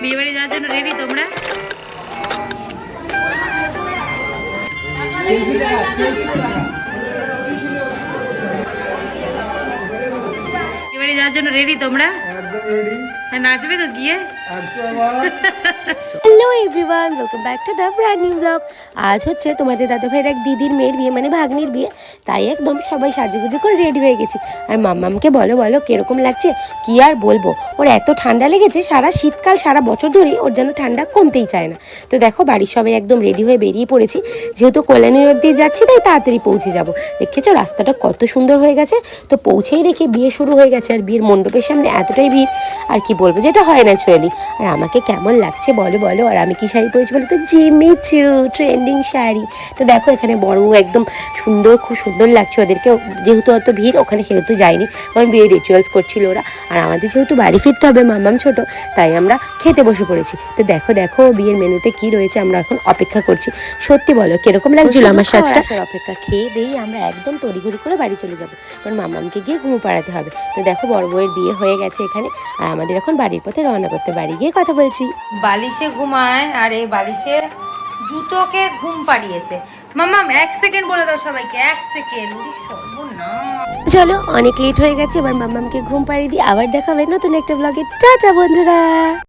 বিয়ে বাড়ি যাওয়ার জন্য রেডি তোমরা? বিয়ে বাড়ি যাওয়ার জন্য রেডি তোমরা? একদম ready hello everyone welcome back to the brand new blog আজ হচ্ছে তোমাদের দাদা ভাইয়ের এক দিদির মেয়ের বিয়ে মানে ভাগ্নির বিয়ে। তাই একদম সবাই সাজুগুজু করে রেডি হয়ে গেছি। আর মাম্মামকে বলো বলো, কীরকম লাগছে? কি আর বলব? ওর এত ঠান্ডা লেগেছে, সারা শীতকাল, সারা বছর ধরেই ওর যেন ঠান্ডা কমতেই চায় না। তো দেখো, বাড়ির সবাই একদম রেডি হয়ে বেরিয়ে পড়েছি। যেহেতু কল্যাণী রোড দিয়ে যাচ্ছি, তাই তাড়াতাড়ি পৌঁছে যাব। দেখেছ, রাস্তাটা কত সুন্দর হয়ে গেছে। তো পৌঁছেই দেখি বিয়ে শুরু হয়ে গেছে, আর বিয়ের মণ্ডপের সামনে এতটাই ভিড়। আর কি বলব যেটা হয় ন্যাচুরালি আর আমাকে কেমন লাগছে বলো বলো। আর আমি কি শাড়ি পরেছি বলো তো? Jimmy Choo trending sari. তো দেখো এখানে বড় একদম সুন্দর খুব সুন্দর লাগছে ওদেরকে। যেহেতু অত ভিড় ওখানে সেহেতু যায়নি। কারণ বিয়ে রিচুয়ালস করছিল ওরা। আর আমাদের যেহেতু বাড়ি ফিরতে হবে মামাম ছোট তাই আমরা খেতে বসে পড়েছি। তো দেখো দেখো বিয়ের মেনুতে কি রয়েছে আমরা এখন অপেক্ষা করছি। সত্যি বলো কীরকম লাগছিল আমার সাজটা? অপেক্ষা। খেয়ে দিয়েই আমরা একদম তড়িঘড়ি করে বাড়ি চলে যাব। কারণ মামামকে গিয়ে ঘুমো পাড়াতে হবে। তো দেখো বড় বউয়ের বিয়ে হয়ে গেছে এখানে। আর আমাদের এখন বাড়ির পথে রওনা করতে বাড়ি গিয়ে কথা বলছি। বালিশে ঘুমায় আর এই বালিশে জুতোকে ঘুম পাড়িয়েছে। মামাম এক সেকেন্ড বলে দাও সবাইকে এক সেকেন্ড। চলো অনেক লেট হয়ে গেছে এবার মামামকে ঘুম পাড়িয়ে দিয়ে আবার দেখাবে নতুন একটা ব্লগে টাটা বন্ধুরা!